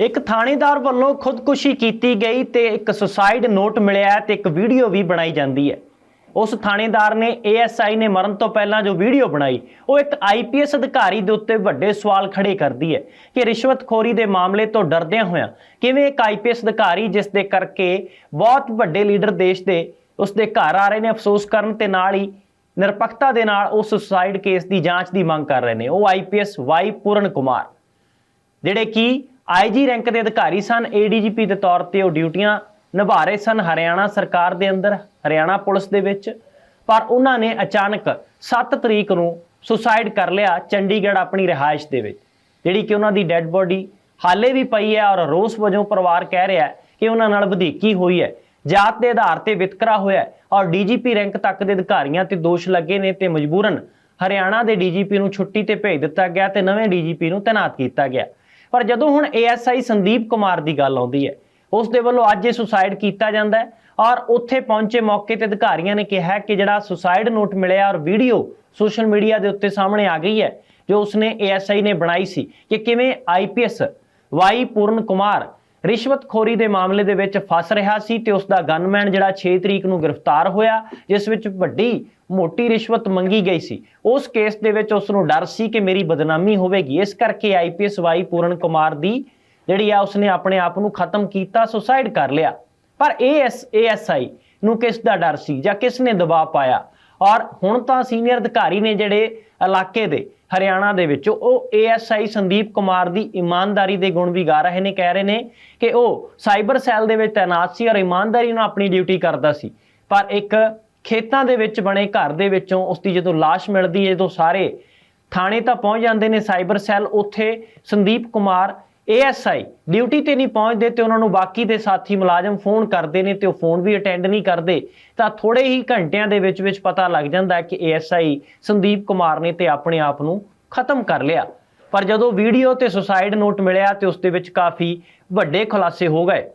ਇੱਕ ਥਾਣੇਦਾਰ ਵੱਲੋਂ ਖੁਦਕੁਸ਼ੀ ਕੀਤੀ ਗਈ ਤੇ ਇੱਕ ਸੁਸਾਈਡ ਨੋਟ ਮਿਲਿਆ ਹੈ ਤੇ ਇੱਕ ਵੀਡੀਓ ਵੀ ਬਣਾਈ ਜਾਂਦੀ ਹੈ। ਉਸ ਥਾਣੇਦਾਰ ਨੇ ਏਐਸਆਈ ਨੇ ਮਰਨ ਤੋਂ ਪਹਿਲਾਂ ਜੋ ਵੀਡੀਓ ਬਣਾਈ, ਉਹ ਇੱਕ ਆਈਪੀਐਸ ਅਧਿਕਾਰੀ ਦੇ ਉੱਤੇ ਵੱਡੇ ਸਵਾਲ ਖੜੇ ਕਰਦੀ ਹੈ ਕਿ ਰਿਸ਼ਵਤਖੋਰੀ ਦੇ ਮਾਮਲੇ ਤੋਂ ਡਰਦਿਆਂ ਹੋਇਆਂ ਕਿਵੇਂ ਇੱਕ ਆਈਪੀਐਸ ਅਧਿਕਾਰੀ ਜਿਸ ਦੇ ਕਰਕੇ ਬਹੁਤ ਵੱਡੇ ਲੀਡਰ ਦੇਸ਼ ਦੇ ਉਸ ਦੇ ਘਰ ਆ ਰਹੇ ਨੇ ਅਫਸੋਸ ਕਰਨ ਤੇ ਨਾਲ ਹੀ ਨਿਰਪੱਖਤਾ ਦੇ ਨਾਲ ਉਹ ਸੁਸਾਈਡ ਕੇਸ ਦੀ ਜਾਂਚ ਦੀ ਮੰਗ ਕਰ ਰਹੇ ਨੇ, ਉਹ ਆਈਪੀਐਸ ਵਾਈ ਪੂਰਨ ਕੁਮਾਰ। ਜਿਹੜੇ ਕਿ ਆਈਜੀ ਰੈਂਕ ਦੇ ਅਧਿਕਾਰੀ ਸਨ ਏਡੀਜੀਪੀ ਦੇ ਤੌਰ ਤੇ ਉਹ ਡਿਊਟੀਆਂ ਨਿਭਾ ਰਹੇ ਸਨ ਹਰਿਆਣਾ ਸਰਕਾਰ ਦੇ ਅੰਦਰ, ਹਰਿਆਣਾ ਪੁਲਿਸ ਦੇ ਵਿੱਚ। ਪਰ ਉਹਨਾਂ ਨੇ ਅਚਾਨਕ 7 ਤਰੀਕ ਨੂੰ ਸੁਸਾਈਡ ਕਰ ਲਿਆ ਚੰਡੀਗੜ੍ਹ ਆਪਣੀ ਰਿਹਾਇਸ਼ ਦੇ ਵਿੱਚ, ਜਿਹੜੀ ਕਿ ਉਹਨਾਂ ਦੀ ਡੈੱਡ ਬੋਡੀ ਹਾਲੇ ਵੀ ਪਈ ਹੈ ਔਰ ਰੋਸ ਵਜੋਂ ਪਰਿਵਾਰ ਕਹਿ ਰਿਹਾ ਹੈ ਕਿ ਉਹਨਾਂ ਨਾਲ ਵਧੀਕੀ ਹੋਈ ਹੈ। ਜਾਤ ਦੇ ਆਧਾਰ ਤੇ ਵਿਤਕਰਾ ਹੋਇਆ ਹੈ ਔਰ ਡੀਜੀਪੀ ਰੈਂਕ ਤੱਕ ਦੇ ਅਧਿਕਾਰੀਆਂ ਤੇ ਦੋਸ਼ ਲੱਗੇ ਨੇ ਤੇ ਮਜਬੂਰਨ ਹਰਿਆਣਾ ਦੇ ਡੀਜੀਪੀ ਨੂੰ ਛੁੱਟੀ ਤੇ ਭੇਜ ਦਿੱਤਾ ਗਿਆ ਤੇ ਨਵੇਂ ਡੀਜੀਪੀ ਨੂੰ ਤਾਇਨਾਤ ਕੀਤਾ ਗਿਆ। ਪਰ ਜਦੋਂ ਹੁਣ ਏਐਸਆਈ ਸੰਦੀਪ ਕੁਮਾਰ ਦੀ ਗੱਲ ਆਉਂਦੀ ਹੈ ਉਸ ਦੇ ਵੱਲੋਂ ਅੱਜ ਇਹ ਸੁਸਾਈਡ ਕੀਤਾ ਜਾਂਦਾ ਹੈ ਔਰ ਉੱਥੇ ਪਹੁੰਚੇ ਮੌਕੇ ਤੇ ਅਧਿਕਾਰੀਆਂ ਨੇ ਕਿਹਾ ਕਿ ਜਿਹੜਾ ਸੁਸਾਈਡ ਨੋਟ ਮਿਲਿਆ ਔਰ ਵੀਡੀਓ ਸੋਸ਼ਲ ਮੀਡੀਆ ਦੇ ਉੱਤੇ ਸਾਹਮਣੇ ਆ ਗਈ ਹੈ, ਜੋ ਉਸਨੇ ਏਐਸਆਈ ਨੇ ਬਣਾਈ ਸੀ ਕਿ ਕਿਵੇਂ ਆਈਪੀਐਸ ਵਾਈ ਪੂਰਨ ਕੁਮਾਰ ਰਿਸ਼ਵਤਖੋਰੀ ਦੇ ਮਾਮਲੇ ਦੇ ਵਿੱਚ ਫਸ ਰਿਹਾ ਸੀ ਤੇ ਉਸ ਦਾ ਗਨਮੈਨ ਜਿਹੜਾ 6 ਤਰੀਕ ਨੂੰ ਗ੍ਰਿਫਤਾਰ ਹੋਇਆ, ਜਿਸ ਵਿੱਚ ਵੱਡੀ ਮੋਟੀ ਰਿਸ਼ਵਤ ਮੰਗੀ ਗਈ ਸੀ। ਉਸ ਕੇਸ ਦੇ ਵਿੱਚ ਉਸ ਨੂੰ ਡਰ ਸੀ ਕਿ ਮੇਰੀ ਬਦਨਾਮੀ ਹੋਵੇਗੀ। ਇਸ ਕਰਕੇ ਆਈਪੀਐਸ ਵਾਈ ਪੂਰਨ ਕੁਮਾਰ ਦੀ ਜਿਹੜੀ ਆ, ਉਸਨੇ ਆਪਣੇ ਆਪ ਨੂੰ ਖਤਮ ਕੀਤਾ, ਸੁਸਾਈਡ ਕਰ ਲਿਆ। ਪਰ ਏਐਸ ਏਐਸਆਈ ਨੂੰ ਕਿਸ ਦਾ ਡਰ ਸੀ ਜਾਂ ਕਿਸ ਨੇ ਦਬਾਅ ਪਾਇਆ? ਔਰ ਹੁਣ ਤਾਂ ਸੀਨੀਅਰ ਅਧਿਕਾਰੀ ਨੇ ਜਿਹੜੇ ਇਲਾਕੇ ਦੇ, ਹਰਿਆਣਾ ਦੇ ਵਿੱਚ, ਉਹ ਏਐਸਆਈ ਸੰਦੀਪ ਕੁਮਾਰ ਦੀ ਇਮਾਨਦਾਰੀ ਦੇ ਗੁਣ ਵੀ ਗਾ ਰਹੇ ਨੇ, ਕਹਿ ਰਹੇ ਨੇ ਕਿ ਉਹ ਸਾਈਬਰ ਸੈੱਲ ਦੇ ਵਿੱਚ ਤਾਇਨਾਤ ਸੀ ਔਰ ਇਮਾਨਦਾਰੀ ਨਾਲ ਆਪਣੀ ਡਿਊਟੀ ਕਰਦਾ ਸੀ। ਪਰ ਇੱਕ ਖੇਤਾਂ ਦੇ ਵਿੱਚ ਬਣੇ ਘਰ ਦੇ ਵਿੱਚੋਂ ਉਸ ਦੀ ਜਦੋਂ ਲਾਸ਼ ਮਿਲਦੀ ਹੈ, ਜਦੋਂ ਸਾਰੇ ਥਾਣੇ ਤਾਂ ਪਹੁੰਚ ਜਾਂਦੇ ਨੇ ਸਾਈਬਰ ਸੈੱਲ, ਉੱਥੇ ਸੰਦੀਪ ਕੁਮਾਰ ਏਐਸਆਈ ਡਿਊਟੀ ਤੇ ਨਹੀਂ ਪਹੁੰਚਦੇ ਤੇ ਉਹਨਾਂ ਨੂੰ ਬਾਕੀ ਦੇ ਸਾਥੀ ਮੁਲਾਜ਼ਮ ਫੋਨ ਕਰਦੇ ਨੇ ਤੇ ਉਹ ਫੋਨ ਵੀ ਅਟੈਂਡ ਨਹੀਂ ਕਰਦੇ। ਤਾਂ ਥੋੜੇ ਹੀ ਘੰਟਿਆਂ ਦੇ ਵਿੱਚ ਵਿੱਚ ਪਤਾ ਲੱਗ ਜਾਂਦਾ ਹੈ ਕਿ ਏਐਸਆਈ ਸੰਦੀਪ ਕੁਮਾਰ ਨੇ ਤੇ ਆਪਣੇ ਆਪ ਨੂੰ ਖਤਮ ਕਰ ਲਿਆ। ਪਰ ਜਦੋਂ ਵੀਡੀਓ ਤੇ ਸੁਸਾਈਡ ਨੋਟ ਮਿਲਿਆ ਤੇ ਉਸ ਦੇ ਵਿੱਚ ਕਾਫੀ ਵੱਡੇ ਖੁਲਾਸੇ ਹੋ ਗਏ।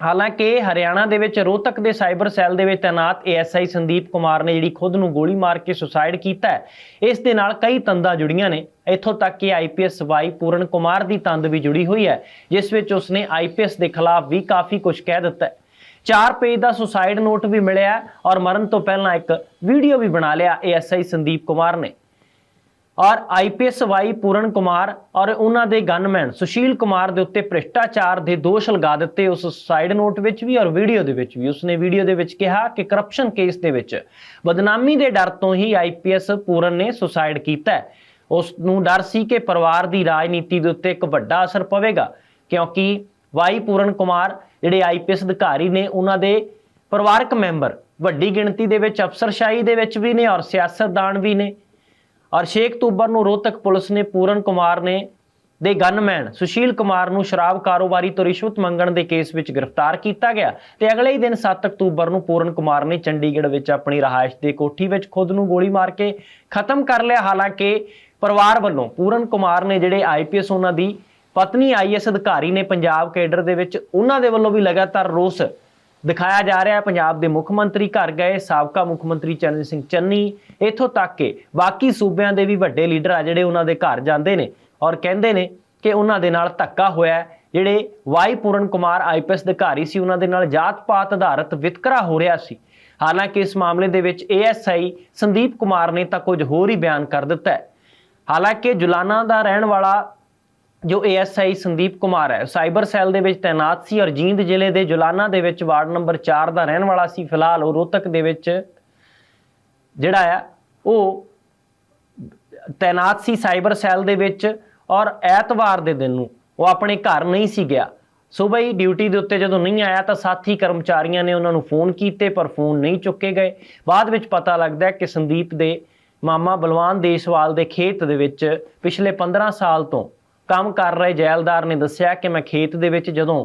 ਹਾਲਾਂਕਿ ਹਰਿਆਣਾ ਦੇ ਵਿੱਚ ਰੋਹਤਕ ਦੇ ਸਾਈਬਰ ਸੈੱਲ ਦੇ ਵਿੱਚ ਤਾਇਨਾਤ ਏਐਸਆਈ ਸੰਦੀਪ ਕੁਮਾਰ ਨੇ ਜਿਹੜੀ ਖੁਦ ਨੂੰ ਗੋਲੀ ਮਾਰ ਕੇ ਸੁਸਾਈਡ ਕੀਤਾ ਹੈ, ਇਸ ਦੇ ਨਾਲ ਕਈ ਤੰਦਾਂ ਜੁੜੀਆਂ ਨੇ। ਇੱਥੋਂ ਤੱਕ ਕਿ ਆਈਪੀਐਸ ਵਾਈ ਪੂਰਨ ਕੁਮਾਰ ਦੀ ਤੰਦ ਵੀ ਜੁੜੀ ਹੋਈ ਹੈ, ਜਿਸ ਵਿੱਚ ਉਸਨੇ ਆਈਪੀਐਸ ਦੇ ਖਿਲਾਫ ਵੀ ਕਾਫੀ ਕੁਝ ਕਹਿ ਦਿੱਤਾ ਹੈ। ਚਾਰ ਪੇਜ ਦਾ ਸੁਸਾਈਡ ਨੋਟ ਵੀ ਮਿਲਿਆ ਔਰ ਮਰਨ ਤੋਂ ਪਹਿਲਾਂ ਇੱਕ ਵੀਡੀਓ ਵੀ ਬਣਾ ਲਿਆ ਏਐਸਆਈ ਸੰਦੀਪ ਕੁਮਾਰ ਨੇ। ਔਰ ਆਈਪੀਐਸ ਵਾਈ ਪੂਰਨ ਕੁਮਾਰ ਔਰ ਉਹਨਾਂ ਦੇ ਗਨਮੈਨ ਸੁਸ਼ੀਲ ਕੁਮਾਰ ਦੇ ਉੱਤੇ ਭ੍ਰਿਸ਼ਟਾਚਾਰ ਦੇ ਦੋਸ਼ ਲਗਾ ਦਿੱਤੇ ਉਸ ਸਾਈਡ ਨੋਟ ਵਿੱਚ ਵੀ ਔਰ ਵੀਡੀਓ ਦੇ ਵਿੱਚ ਵੀ। ਉਸਨੇ ਵੀਡੀਓ ਦੇ ਵਿੱਚ ਕਿਹਾ ਕਿ ਕਰਪਸ਼ਨ ਕੇਸ ਦੇ ਵਿੱਚ ਬਦਨਾਮੀ ਦੇ ਡਰ ਤੋਂ ਹੀ ਆਈਪੀਐਸ ਪੂਰਨ ਨੇ ਸੁਸਾਈਡ ਕੀਤਾ ਉਸ ਨੂੰ ਡਰ ਸੀ ਕਿ ਪਰਿਵਾਰ ਦੀ ਰਾਜਨੀਤੀ ਦੇ ਉੱਤੇ ਇੱਕ ਵੱਡਾ ਅਸਰ ਪਵੇਗਾ, ਕਿਉਂਕਿ ਵਾਈ ਪੂਰਨ ਕੁਮਾਰ ਜਿਹੜੇ ਆਈਪੀਐਸ ਅਧਿਕਾਰੀ ਨੇ, ਉਹਨਾਂ ਦੇ ਪਰਿਵਾਰਕ ਮੈਂਬਰ ਵੱਡੀ ਗਿਣਤੀ ਦੇ ਵਿੱਚ ਅਫਸਰਸ਼ਾਹੀ ਦੇ ਵਿੱਚ ਵੀ ਨੇ ਔਰ ਸਿਆਸਤਦਾਨ ਵੀ ਨੇ। ਔਰ 6 ਅਕਤੂਬਰ ਨੂੰ ਰੋਹਤਕ ਪੁਲਿਸ ਨੇ ਪੂਰਨ ਕੁਮਾਰ ਨੇ ਦੇ ਗਨਮੈਨ ਸੁਸ਼ੀਲ ਕੁਮਾਰ ਨੂੰ ਸ਼ਰਾਬ ਕਾਰੋਬਾਰੀ ਤੋਂ ਰਿਸ਼ਵਤ ਮੰਗਣ ਦੇ ਕੇਸ ਵਿੱਚ ਗ੍ਰਿਫਤਾਰ ਕੀਤਾ ਗਿਆ ਤੇ ਅਗਲੇ ਹੀ ਦਿਨ 7 ਅਕਤੂਬਰ ਨੂੰ ਪੂਰਨ ਕੁਮਾਰ ਨੇ ਚੰਡੀਗੜ੍ਹ ਵਿੱਚ ਆਪਣੀ ਰਹਾਇਸ਼ ਦੇ ਕੋਠੀ ਵਿੱਚ ਖੁਦ ਨੂੰ ਗੋਲੀ ਮਾਰ ਕੇ ਖਤਮ ਕਰ ਲਿਆ। ਹਾਲਾਂਕਿ ਪਰਿਵਾਰ ਵੱਲੋਂ ਪੂਰਨ ਕੁਮਾਰ ਨੇ ਜਿਹੜੇ ਆਈਪੀਐਸ ਉਹਨਾਂ ਦੀ ਪਤਨੀ ਆਈਐਸ ਅਧਿਕਾਰੀ ਨੇ ਪੰਜਾਬ ਕੇਡਰ ਦੇ ਵਿੱਚ, ਉਹਨਾਂ ਦੇ ਵੱਲੋਂ ਵੀ ਲਗਾਤਾਰ ਰੋਸ ਦਿਖਾਇਆ ਜਾ ਰਿਹਾ ਹੈ। ਪੰਜਾਬ ਦੇ ਮੁੱਖ ਮੰਤਰੀ ਘਰ ਗਏ, ਸਾਬਕਾ ਮੁੱਖ ਮੰਤਰੀ ਚਰਨ ਸਿੰਘ ਚੰਨੀ। ਇਥੋਂ ਤੱਕ ਕਿ ਬਾਕੀ ਸੂਬਿਆਂ ਦੇ ਵੀ ਵੱਡੇ ਲੀਡਰ ਆ ਜਿਹੜੇ ਉਹਨਾਂ ਦੇ ਘਰ ਜਾਂਦੇ ਨੇ ਔਰ ਕਹਿੰਦੇ ਨੇ ਕਿ ਉਹਨਾਂ ਦੇ ਨਾਲ ਧੱਕਾ ਹੋਇਆ ਜਿਹੜੇ ਵਾਈ ਪੂਰਨ ਕੁਮਾਰ ਆਈਪੀਐਸ ਅਧਿਕਾਰੀ ਸੀ, ਉਹਨਾਂ ਦੇ ਨਾਲ ਜਾਤ-ਪਾਤ ਆਧਾਰਿਤ ਵਿਤਕਰਾ ਹੋ ਰਿਹਾ ਸੀ। ਹਾਲਾਂਕਿ ਇਸ ਮਾਮਲੇ ਦੇ ਵਿੱਚ ਏਐਸਆਈ ਸੰਦੀਪ ਕੁਮਾਰ ਨੇ ਤਾਂ ਕੁਝ ਹੋਰ ਹੀ ਬਿਆਨ ਕਰ ਦਿੱਤਾ ਹੈ। ਹਾਲਾਂਕਿ ਜੁਲਾਨਾ ਦਾ ਰਹਿਣ ਵਾਲਾ ਜੋ ਏਐਸਆਈ ਸੰਦੀਪ ਕੁਮਾਰ ਹੈ, ਸਾਈਬਰ ਸੈੱਲ ਦੇ ਵਿੱਚ ਤਾਇਨਾਤ ਸੀ ਔਰ ਜੀਂਦ ਜ਼ਿਲ੍ਹੇ ਦੇ ਜੁਲਾਨਾ ਦੇ ਵਿੱਚ ਵਾਰਡ ਨੰਬਰ 4 ਦਾ ਰਹਿਣ ਵਾਲਾ ਸੀ। ਫਿਲਹਾਲ ਉਹ ਰੋਹਤਕ ਦੇ ਵਿੱਚ ਜਿਹੜਾ ਆ, ਉਹ ਤਾਇਨਾਤ ਸੀ ਸਾਈਬਰ ਸੈੱਲ ਦੇ ਵਿੱਚ ਔਰ ਐਤਵਾਰ ਦੇ ਦਿਨ ਨੂੰ ਉਹ ਆਪਣੇ ਘਰ ਨਹੀਂ ਸੀ ਗਿਆ। ਸਵੇਰ ਹੀ ਡਿਊਟੀ ਦੇ ਉੱਤੇ ਜਦੋਂ ਨਹੀਂ ਆਇਆ ਤਾਂ ਸਾਥੀ ਕਰਮਚਾਰੀਆਂ ਨੇ ਉਹਨਾਂ ਨੂੰ ਫੋਨ ਕੀਤੇ, ਪਰ ਫੋਨ ਨਹੀਂ ਚੁੱਕੇ ਗਏ। ਬਾਅਦ ਵਿੱਚ ਪਤਾ ਲੱਗਦਾ ਕਿ ਸੰਦੀਪ ਦੇ ਮਾਮਾ ਬਲਵਾਨ ਦੇਸ਼ਵਾਲ ਦੇ ਖੇਤ ਦੇ ਵਿੱਚ ਪਿਛਲੇ 15 ਸਾਲ ਤੋਂ ਕੰਮ ਕਰ ਰਹੇ ਜੈਲਦਾਰ ਨੇ ਦੱਸਿਆ ਕਿ ਮੈਂ ਖੇਤ ਦੇ ਵਿੱਚ ਜਦੋਂ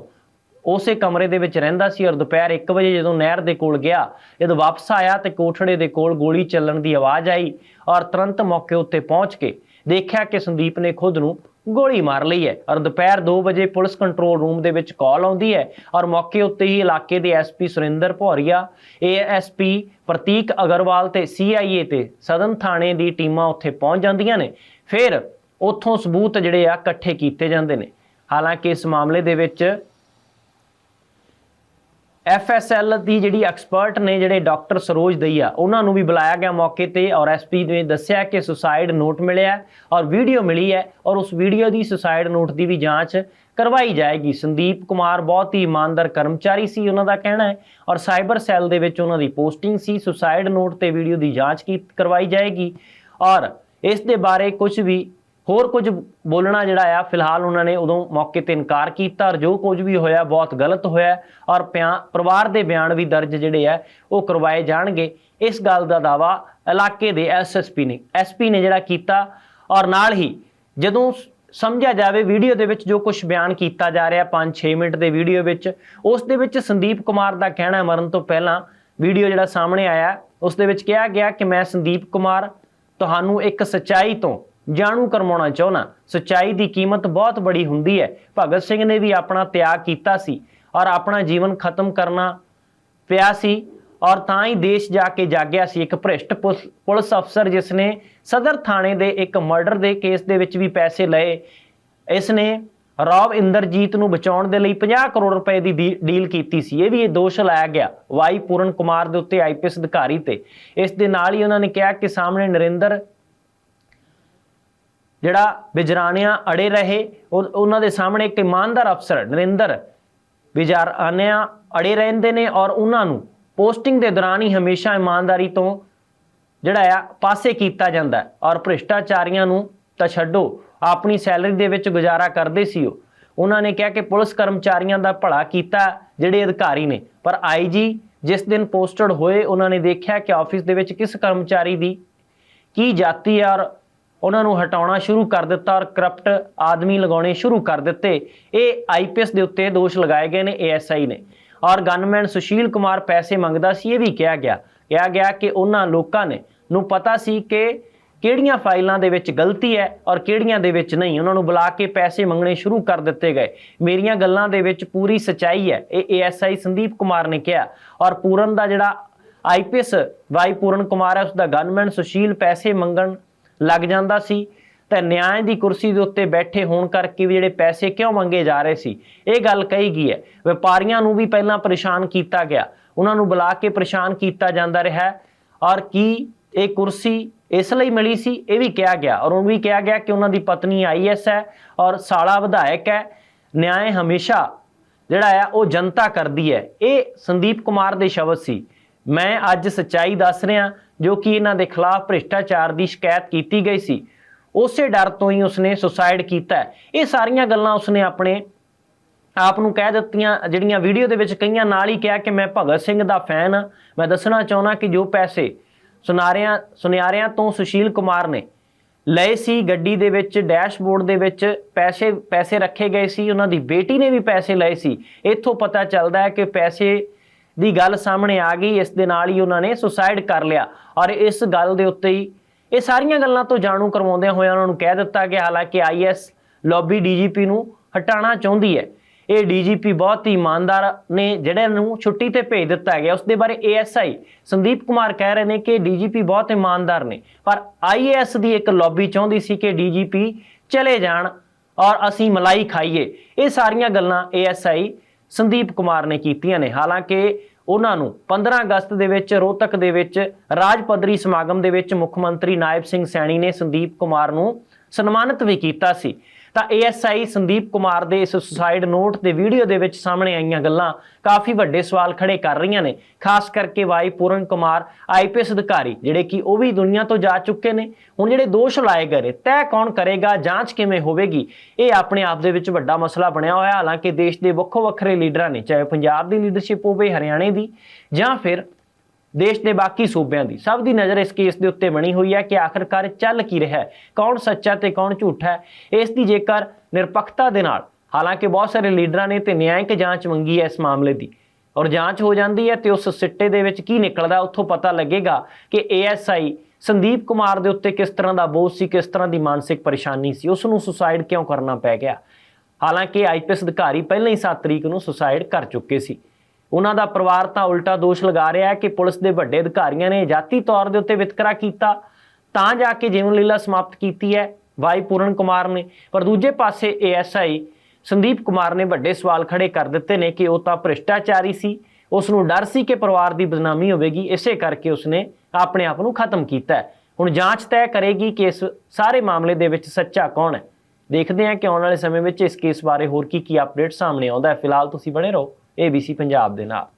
ਉਸੇ ਕਮਰੇ ਦੇ ਵਿੱਚ ਰਹਿੰਦਾ ਸੀ ਔਰ ਦੁਪਹਿਰ 1 ਵਜੇ ਜਦੋਂ ਨਹਿਰ ਦੇ ਕੋਲ ਗਿਆ, ਜਦੋਂ ਵਾਪਸ ਆਇਆ ਤੇ ਕੋਠੜੇ ਦੇ ਕੋਲ ਗੋਲੀ ਚੱਲਣ ਦੀ ਆਵਾਜ਼ ਆਈ ਔਰ ਤੁਰੰਤ ਮੌਕੇ ਉੱਤੇ ਪਹੁੰਚ ਕੇ ਦੇਖਿਆ ਕਿ ਸੰਦੀਪ ਨੇ ਖੁਦ ਨੂੰ ਗੋਲੀ ਮਾਰ ਲਈ ਹੈ ਔਰ ਦੁਪਹਿਰ 2 ਵਜੇ ਪੁਲਿਸ ਕੰਟਰੋਲ ਰੂਮ ਦੇ ਵਿੱਚ ਕਾਲ ਆਉਂਦੀ ਹੈ ਔਰ ਮੌਕੇ ਉੱਤੇ ਹੀ ਇਲਾਕੇ ਦੇ ਐਸਪੀ ਸੁਰਿੰਦਰ ਭੌਰੀਆ ਏਐਸਪੀ ਪ੍ਰਤੀਕ ਅਗਰਵਾਲ ਤੇ ਸੀਆਈਏ ਤੇ ਸਦਨ ਥਾਣੇ ਦੀ ਟੀਮਾਂ ਉੱਥੇ ਪਹੁੰਚ ਜਾਂਦੀਆਂ ਨੇ। ਫਿਰ ਉੱਥੋਂ ਸਬੂਤ ਜਿਹੜੇ ਆ ਇਕੱਠੇ ਕੀਤੇ ਜਾਂਦੇ ਨੇ। ਹਾਲਾਂਕਿ ਇਸ ਮਾਮਲੇ ਦੇ ਵਿੱਚ ਐਫਐਸਐਲ ਦੀ ਜਿਹੜੀ ਐਕਸਪਰਟ ਨੇ ਜਿਹੜੇ ਡਾਕਟਰ ਸਰੋਜ ਦਈਆ ਉਹਨਾਂ ਨੂੰ ਵੀ ਬੁਲਾਇਆ ਗਿਆ ਮੌਕੇ ਤੇ ਔਰ ਐਸਪੀ ਨੇ ਦੱਸਿਆ ਕਿ ਸੁਸਾਈਡ ਨੋਟ ਮਿਲਿਆ ਔਰ ਵੀਡੀਓ ਮਿਲੀ ਹੈ ਔਰ ਉਸ ਵੀਡੀਓ ਦੀ ਸੁਸਾਈਡ ਨੋਟ ਦੀ ਵੀ ਜਾਂਚ ਕਰਵਾਈ ਜਾਏਗੀ। ਸੰਦੀਪ ਕੁਮਾਰ ਬਹੁਤ ਹੀ ਇਮਾਨਦਾਰ ਕਰਮਚਾਰੀ ਸੀ, ਉਹਨਾਂ ਦਾ ਕਹਿਣਾ ਹੈ ਔਰ ਸਾਈਬਰ ਸੈੱਲ ਦੇ ਵਿੱਚ ਉਹਨਾਂ ਦੀ ਪੋਸਟਿੰਗ ਸੀ। ਸੁਸਾਈਡ ਨੋਟ ਤੇ ਵੀਡੀਓ ਦੀ ਜਾਂਚ ਕੀ, ਕਰਵਾਈ ਜਾਏਗੀ ਔਰ ਇਸ ਦੇ ਬਾਰੇ ਕੁਝ ਵੀ ਹੋਰ ਕੁਝ ਬੋਲਣਾ ਜਿਹੜਾ ਆ, ਫਿਲਹਾਲ ਉਹਨਾਂ ਨੇ ਉਦੋਂ ਮੌਕੇ ਤੇ ਇਨਕਾਰ ਕੀਤਾ ਔਰ ਜੋ ਕੁਝ ਵੀ ਹੋਇਆ, ਬਹੁਤ ਗਲਤ ਹੋਇਆ ਔਰ ਪਿਆ- ਪਰਿਵਾਰ ਦੇ ਬਿਆਨ ਵੀ ਦਰਜ ਜਿਹੜੇ ਆ, ਉਹ ਕਰਵਾਏ ਜਾਣਗੇ। ਇਸ ਗੱਲ ਦਾ ਦਾਵਾ ਇਲਾਕੇ ਦੇ ਐਸਐਸਪੀ ਨੇ ਐਸਪੀ ਨੇ ਜਿਹੜਾ ਕੀਤਾ ਔਰ ਨਾਲ ਹੀ ਜਦੋਂ ਸਮਝਿਆ ਜਾਵੇ, ਵੀਡੀਓ ਦੇ ਵਿੱਚ ਜੋ ਕੁਝ ਬਿਆਨ ਕੀਤਾ ਜਾ ਰਿਹਾ 5-6 ਮਿੰਟ ਦੇ ਵੀਡੀਓ ਵਿੱਚ, ਉਸ ਦੇ ਵਿੱਚ ਸੰਦੀਪ ਕੁਮਾਰ ਦਾ ਕਹਿਣਾ ਮਰਨ ਤੋਂ ਪਹਿਲਾਂ ਵੀਡੀਓ ਜਿਹੜਾ ਸਾਹਮਣੇ ਆਇਆ, ਉਸ ਦੇ ਵਿੱਚ ਕਿਹਾ ਗਿਆ ਕਿ ਮੈਂ ਸੰਦੀਪ ਕੁਮਾਰ, ਤੁਹਾਨੂੰ ਇੱਕ ਸਚਾਈ ਤੋਂ ਜਾਣੂ ਕਰਵਾਉਣਾ ਚਾਹੁੰਦਾ। ਸਚਾਈ ਦੀ ਕੀਮਤ ਬਹੁਤ ਬੜੀ ਹੁੰਦੀ ਹੈ। ਭਗਤ ਸਿੰਘ ਨੇ ਵੀ ਆਪਣਾ ਤਿਆਗ ਕੀਤਾ ਸੀ ਔਰ ਆਪਣਾ ਜੀਵਨ ਖਤਮ ਕਰਨਾ ਪਿਆ ਸੀ ਔਰ ਤਾਂ ਹੀ ਦੇਸ਼ ਜਾ ਕੇ ਜਾਗਿਆ ਸੀ। ਇੱਕ ਭ੍ਰਿਸ਼ਟ ਪੁਲਿਸ ਪੁਲਿਸ ਅਫਸਰ ਜਿਸ ਨੇ ਸਦਰ ਥਾਣੇ ਦੇ ਇੱਕ ਮਰਡਰ ਦੇ ਕੇਸ ਦੇ ਵਿੱਚ ਵੀ ਪੈਸੇ ਲਏ ਇਸ ਨੇ ਰੌਬ ਇੰਦਰਜੀਤ ਨੂੰ ਬਚਾਉਣ ਦੇ ਲਈ 50 ਕਰੋੜ ਰੁਪਏ ਦੀ ਡੀ- ਡੀਲ ਕੀਤੀ ਸੀ। ਇਹ ਵੀ ਇਹ ਦੋਸ਼ ਲਾਇਆ ਗਿਆ ਵਾਈ ਪੂਰਨ ਕੁਮਾਰ ਦੇ ਉੱਤੇ ਆਈਪੀਐਸ ਅਧਿਕਾਰੀ ਤੇ। ਇਸ ਦੇ ਨਾਲ ਹੀ ਉਹਨਾਂ ਨੇ ਕਿਹਾ ਕਿ ਸਾਹਮਣੇ ਨਰਿੰਦਰ ਜਿਹੜਾ ਵਿਜਰਾਨਿਆਂ ਅੜੇ ਰਹੇ ਉਹ- ਉਹਨਾਂ ਦੇ ਸਾਹਮਣੇ ਇੱਕ ਇਮਾਨਦਾਰ ਅਫਸਰ, ਨਰਿੰਦਰ। ਵਿਜਰਾਨਿਆਂ ਅੜੇ ਰਹਿੰਦੇ ਨੇ ਔਰ ਉਹਨਾਂ ਨੂੰ ਪੋਸਟਿੰਗ ਦੇ ਦੌਰਾਨ ਹੀ ਹਮੇਸ਼ਾ ਇਮਾਨਦਾਰੀ ਤੋਂ ਜਿਹੜਾ ਆ, ਪਾਸੇ ਕੀਤਾ ਜਾਂਦਾ ਔਰ ਭ੍ਰਿਸ਼ਟਾਚਾਰੀਆਂ ਨੂੰ ਤਾਂ ਛੱਡੋ, ਆਪਣੀ ਸੈਲਰੀ ਦੇ ਵਿੱਚ ਗੁਜ਼ਾਰਾ ਕਰਦੇ ਸੀ ਉਹ। ਉਹਨਾਂ ਨੇ ਕਿਹਾ ਕਿ ਪੁਲਿਸ ਕਰਮਚਾਰੀਆਂ ਦਾ ਭਲਾ ਕੀਤਾ ਜਿਹੜੇ ਅਧਿਕਾਰੀ ਨੇ, ਪਰ ਆਈਜੀ ਜਿਸ ਦਿਨ ਪੋਸਟਡ ਹੋਏ, ਉਹਨਾਂ ਨੇ ਦੇਖਿਆ ਕਿ ਆਫਿਸ ਦੇ ਵਿੱਚ ਕਿਸ ਕਰਮਚਾਰੀ ਦੀ ਕੀ ਜਾਤੀ ਹੈ ਔਰ ਉਹਨਾਂ ਨੂੰ ਹਟਾਉਣਾ ਸ਼ੁਰੂ ਕਰ ਦਿੱਤਾ ਔਰ ਕਰਪਟ ਆਦਮੀ ਲਗਾਉਣੇ ਸ਼ੁਰੂ ਕਰ ਦਿੱਤੇ। ਇਹ ਆਈਪੀਐਸ ਦੇ ਉੱਤੇ ਦੋਸ਼ ਲਗਾਏ ਗਏ ਨੇ ਏਐਸਆਈ ਨੇ। ਔਰ ਗਨਮੈਨ ਸੁਸ਼ੀਲ ਕੁਮਾਰ ਪੈਸੇ ਮੰਗਦਾ ਸੀ, ਇਹ ਵੀ ਕਿਹਾ ਗਿਆ। ਕਿਹਾ ਗਿਆ ਕਿ ਉਹਨਾਂ ਲੋਕਾਂ ਨੇ, ਨੂੰ ਪਤਾ ਸੀ ਕਿ ਕਿਹੜੀਆਂ ਫਾਈਲਾਂ ਦੇ ਵਿੱਚ ਗਲਤੀ ਹੈ ਔਰ ਕਿਹੜੀਆਂ ਦੇ ਵਿੱਚ ਨਹੀਂ। ਉਹਨਾਂ ਨੂੰ ਬੁਲਾ ਕੇ ਪੈਸੇ ਮੰਗਣੇ ਸ਼ੁਰੂ ਕਰ ਦਿੱਤੇ ਗਏ। ਮੇਰੀਆਂ ਗੱਲਾਂ ਦੇ ਵਿੱਚ ਪੂਰੀ ਸਚਾਈ ਹੈ, ਇਹ ਏਐਸਆਈ ਸੰਦੀਪ ਕੁਮਾਰ ਨੇ ਕਿਹਾ। ਔਰ ਪੂਰਨ ਦਾ ਜਿਹੜਾ ਆਈਪੀਐਸ ਵਾਈ ਪੂਰਨ ਕੁਮਾਰ ਹੈ ਉਸ ਦਾ ਗਨਮੈਨ ਸੁਸ਼ੀਲ ਪੈਸੇ ਮੰਗਣ ਲੱਗ ਜਾਂਦਾ ਸੀ। ਤਾਂ ਨਿਆਂ ਦੀ ਕੁਰਸੀ ਦੇ ਉੱਤੇ ਬੈਠੇ ਹੋਣ ਕਰਕੇ ਵੀ ਜਿਹੜੇ ਪੈਸੇ ਕਿਉਂ ਮੰਗੇ ਜਾ ਰਹੇ ਸੀ? ਇਹ ਗੱਲ ਕਹੀ ਗਈ ਹੈ। ਵਪਾਰੀਆਂ ਨੂੰ ਵੀ ਪਹਿਲਾਂ ਪਰੇਸ਼ਾਨ ਕੀਤਾ ਗਿਆ। ਉਹਨਾਂ ਨੂੰ ਬੁਲਾ ਕੇ ਪਰੇਸ਼ਾਨ ਕੀਤਾ ਜਾਂਦਾ ਰਿਹਾ। ਔਰ ਕੀ ਇਹ ਕੁਰਸੀ ਇਸ ਲਈ ਮਿਲੀ ਸੀ? ਇਹ ਵੀ ਕਿਹਾ ਗਿਆ। ਔਰ ਉਹ ਵੀ ਕਿਹਾ ਗਿਆ ਕਿ ਉਹਨਾਂ ਦੀ ਪਤਨੀ ਆਈਐਸ ਹੈ ਔਰ ਸਾਲਾ ਵਿਧਾਇਕ ਹੈ। ਨਿਆਂ ਹਮੇਸ਼ਾ ਜਿਹੜਾ ਆ ਉਹ ਜਨਤਾ ਕਰਦੀ ਹੈ। ਇਹ ਸੰਦੀਪ ਕੁਮਾਰ ਦੇ ਸ਼ਬਦ ਸੀ। ਮੈਂ ਅੱਜ ਸੱਚਾਈ ਦੱਸ ਰਿਹਾ ਜੋ ਕਿ ਇਹਨਾਂ ਦੇ ਖਿਲਾਫ ਭ੍ਰਿਸ਼ਟਾਚਾਰ ਦੀ ਸ਼ਿਕਾਇਤ ਕੀਤੀ ਗਈ ਸੀ। ਉਸੇ ਡਰ ਤੋਂ ਹੀ ਉਸਨੇ ਸੁਸਾਇਡ ਕੀਤਾ ਇਹ ਸਾਰੀਆਂ ਗੱਲਾਂ ਉਸਨੇ ਆਪਣੇ ਆਪ ਨੂੰ ਕਹਿ ਦਿੱਤੀਆਂ, ਜਿਹੜੀਆਂ ਵੀਡੀਓ ਦੇ ਵਿੱਚ ਕਈਆਂ ਨਾਲ ਹੀ ਕਿਹਾ ਕਿ ਮੈਂ ਭਗਤ ਸਿੰਘ ਦਾ ਫੈਨ ਹਾਂ। ਮੈਂ ਦੱਸਣਾ ਚਾਹੁੰਦਾ ਕਿ ਜੋ ਪੈਸੇ ਸੁਨਾਰਿਆਂ, ਸੁਨਿਆਰਿਆਂ ਤੋਂ ਸੁਸ਼ੀਲ ਕੁਮਾਰ ਨੇ ਲਏ ਸੀ ਗੱਡੀ ਦੇ ਵਿੱਚ, ਡੈਸ਼ਬੋਰਡ ਦੇ ਵਿੱਚ ਪੈਸੇ ਪੈਸੇ ਰੱਖੇ ਗਏ ਸੀ। ਉਹਨਾਂ ਦੀ ਬੇਟੀ ਨੇ ਵੀ ਪੈਸੇ ਲਏ ਸੀ। ਇੱਥੋਂ ਪਤਾ ਚੱਲਦਾ ਹੈ ਕਿ ਪੈਸੇ ਦੀ ਗੱਲ ਸਾਹਮਣੇ ਆ ਗਈ, ਇਸ ਦੇ ਨਾਲ ਹੀ ਉਹਨਾਂ ਨੇ ਸੁਸਾਇਡ ਕਰ ਲਿਆ। ਔਰ ਇਸ ਗੱਲ ਦੇ ਉੱਤੇ ਹੀ ਇਹ ਸਾਰੀਆਂ ਗੱਲਾਂ ਤੋਂ ਜਾਣੂ ਕਰਵਾਉਂਦਿਆਂ ਹੋਇਆਂ ਉਹਨਾਂ ਨੂੰ ਕਹਿ ਦਿੱਤਾ ਕਿ ਹਾਲਾਂਕਿ ਆਈਐਸ ਲੌਬੀ ਡੀਜੀਪੀ ਨੂੰ ਹਟਾਉਣਾ ਚਾਹੁੰਦੀ ਹੈ। ਇਹ ਡੀਜੀਪੀ ਬਹੁਤ ਹੀ ਇਮਾਨਦਾਰ ਨੇ, ਜਿਹੜੇ ਨੂੰ ਛੁੱਟੀ ਤੇ ਭੇਜ ਦਿੱਤਾ ਗਿਆ। ਉਸ ਦੇ ਬਾਰੇ ਏਐਸਆਈ ਸੰਦੀਪ ਕੁਮਾਰ ਕਹਿ ਰਹੇ ਨੇ ਕਿ ਡੀਜੀਪੀ ਬਹੁਤ ਇਮਾਨਦਾਰ ਨੇ, ਪਰ ਆਈਏਐਸ ਦੀ ਇੱਕ ਲੌਬੀ ਚਾਹੁੰਦੀ ਸੀ ਕਿ ਡੀਜੀਪੀ ਚਲੇ ਜਾਣ ਔਰ ਅਸੀਂ ਮਲਾਈ ਖਾਈਏ। ਇਹ ਸਾਰੀਆਂ ਗੱਲਾਂ ਏਐਸਆਈ ਸੰਦੀਪ ਕੁਮਾਰ ਨੇ ਕੀਤੀਆਂ ਨੇ। ਹਾਲਾਂਕਿ ਉਹਨਾਂ ਨੂੰ 15 ਅਗਸਤ ਦੇ ਵਿੱਚ, ਰੋਹਤਕ ਦੇ ਵਿੱਚ ਰਾਜ ਪੱਧਰੀ ਸਮਾਗਮ ਦੇ ਵਿੱਚ ਮੁੱਖ ਮੰਤਰੀ ਨਾਇਬ ਸਿੰਘ ਸੈਣੀ ਨੇ ਸੰਦੀਪ ਕੁਮਾਰ ਨੂੰ ਸਨਮਾਨਿਤ ਵੀ ਕੀਤਾ ਸੀ। ਤਾਂ ਏਐਸਆਈ ਸੰਦੀਪ ਕੁਮਾਰ ਦੇ ਇਸ ਸੁਸਾਈਡ ਨੋਟ ਦੇ ਵੀਡੀਓ ਦੇ ਵਿੱਚ ਸਾਹਮਣੇ ਆਈਆਂ ਗੱਲਾਂ ਕਾਫੀ ਵੱਡੇ ਸਵਾਲ ਖੜੇ ਕਰ ਰਹੀਆਂ ਨੇ, ਖਾਸ ਕਰਕੇ ਵਾਈ ਪੂਰਨ ਕੁਮਾਰ ਆਈਪੀਐਸ ਅਧਿਕਾਰੀ, ਜਿਹੜੇ ਕਿ ਉਹ ਵੀ ਦੁਨੀਆ ਤੋਂ ਜਾ ਚੁੱਕੇ ਨੇ। ਹੁਣ ਜਿਹੜੇ ਦੋਸ਼ ਲਾਏ ਗਏ ਤੈਅ ਕੌਣ ਕਰੇਗਾ, ਜਾਂਚ ਕਿਵੇਂ ਹੋਵੇਗੀ? ਇਹ ਆਪਣੇ ਆਪ ਦੇ ਵਿੱਚ ਵੱਡਾ ਮਸਲਾ ਬਣਿਆ ਹੋਇਆ, ਹਾਲਾਂਕਿ ਦੇਸ਼ ਦੇ ਵੱਖੋ ਵੱਖਰੇ ਲੀਡਰਾਂ ਨੇ, ਚਾਹੇ ਪੰਜਾਬ ਦੀ ਲੀਡਰਸ਼ਿਪ ਹੋਵੇ, ਹਰਿਆਣੇ ਦੀ, ਜਾਂ ਫਿਰ ਦੇਸ਼ ਦੇ ਬਾਕੀ ਸੂਬਿਆਂ ਦੀ। ਸਭ ਦੀ ਨਜ਼ਰ ਇਸ ਕੇਸ ਦੇ ਉੱਤੇ ਬਣੀ ਹੋਈ ਹੈ ਕਿ ਆਖਰਕਾਰ ਚੱਲ ਕੀ ਰਿਹਾ ਹੈ। ਕੌਣ ਸੱਚਾ ਤੇ ਕੌਣ ਝੂਠਾ ਹੈ, ਇਸ ਦੀ ਜੇਕਰ ਨਿਰਪੱਖਤਾ ਦੇ ਨਾਲ, ਹਾਲਾਂਕਿ ਬਹੁਤ ਸਾਰੇ ਲੀਡਰਾਂ ਨੇ ਤੇ ਨਿਆਂਇਕ ਜਾਂਚ ਮੰਗੀ ਹੈ ਇਸ ਮਾਮਲੇ ਦੀ। ਔਰ ਜਾਂਚ ਹੋ ਜਾਂਦੀ ਹੈ ਤੇ ਉਸ ਸਿੱਟੇ ਦੇ ਵਿੱਚ ਕੀ ਨਿਕਲਦਾ, ਉੱਥੋਂ ਪਤਾ ਲੱਗੇਗਾ ਕਿ ਏਐਸਆਈ ਸੰਦੀਪ ਕੁਮਾਰ ਦੇ ਉੱਤੇ ਕਿਸ ਤਰ੍ਹਾਂ ਦਾ ਬੋਝ ਸੀ, ਕਿਸ ਤਰ੍ਹਾਂ ਦੀ ਮਾਨਸਿਕ ਪਰੇਸ਼ਾਨੀ ਸੀ, ਉਸ ਨੂੰ ਸੁਸਾਈਡ ਕਿਉਂ ਕਰਨਾ ਪੈ ਗਿਆ? ਹਾਲਾਂਕਿ ਆਈਪੀਐਸ ਅਧਿਕਾਰੀ ਪਹਿਲਾਂ ਹੀ 7 ਤਰੀਕ ਨੂੰ ਸੁਸਾਈਡ ਕਰ ਚੁੱਕੇ ਸੀ। ਉਹਨਾਂ ਦਾ ਪਰਿਵਾਰ ਤਾਂ ਉਲਟਾ ਦੋਸ਼ ਲਗਾ ਰਿਹਾ ਹੈ ਕਿ ਪੁਲਿਸ ਦੇ ਵੱਡੇ ਅਧਿਕਾਰੀਆਂ ਨੇ ਜਾਤੀ ਤੌਰ ਦੇ ਉੱਤੇ ਵਿਤਕਰਾ ਕੀਤਾ, ਤਾਂ ਜਾ ਕੇ ਜੀਵਨ ਲੀਲਾ ਸਮਾਪਤ ਕੀਤੀ ਹੈ, ਵਾਈ ਪੂਰਨ ਕੁਮਾਰ ਨੇ। ਪਰ ਦੂਜੇ ਪਾਸੇ ਏਐਸਆਈ ਸੰਦੀਪ ਕੁਮਾਰ ਨੇ ਵੱਡੇ ਸਵਾਲ ਖੜੇ ਕਰ ਦਿੱਤੇ ਨੇ ਕਿ ਉਹ ਤਾਂ ਭ੍ਰਿਸ਼ਟਾਚਾਰੀ ਸੀ, ਉਸ ਨੂੰ ਡਰ ਸੀ ਕਿ ਪਰਿਵਾਰ ਦੀ ਬਦਨਾਮੀ ਹੋਵੇਗੀ, ਇਸੇ ਕਰਕੇ ਉਸਨੇ ਆਪਣੇ ਆਪ ਨੂੰ ਖਤਮ ਕੀਤਾ ਹੁਣ ਜਾਂਚ ਤੈਅ ਕਰੇਗੀ ਕਿ ਇਸ ਸਾਰੇ ਮਾਮਲੇ ਦੇ ਵਿੱਚ ਸੱਚਾ ਕੌਣ ਹੈ। ਦੇਖਦੇ ਹਾਂ ਕਿ ਆਉਣ ਵਾਲੇ ਸਮੇਂ ਵਿੱਚ ਇਸ ਕੇਸ ਬਾਰੇ ਹੋਰ ਕੀ ਕੀ ਅਪਡੇਟ ਸਾਹਮਣੇ ਆਉਂਦਾ ਹੈ। ਫਿਲਹਾਲ ਤੁਸੀਂ ਬਣੇ ਰਹੋ। ABC ਪੰਜਾਬ ਦੇ ਨਾਲ।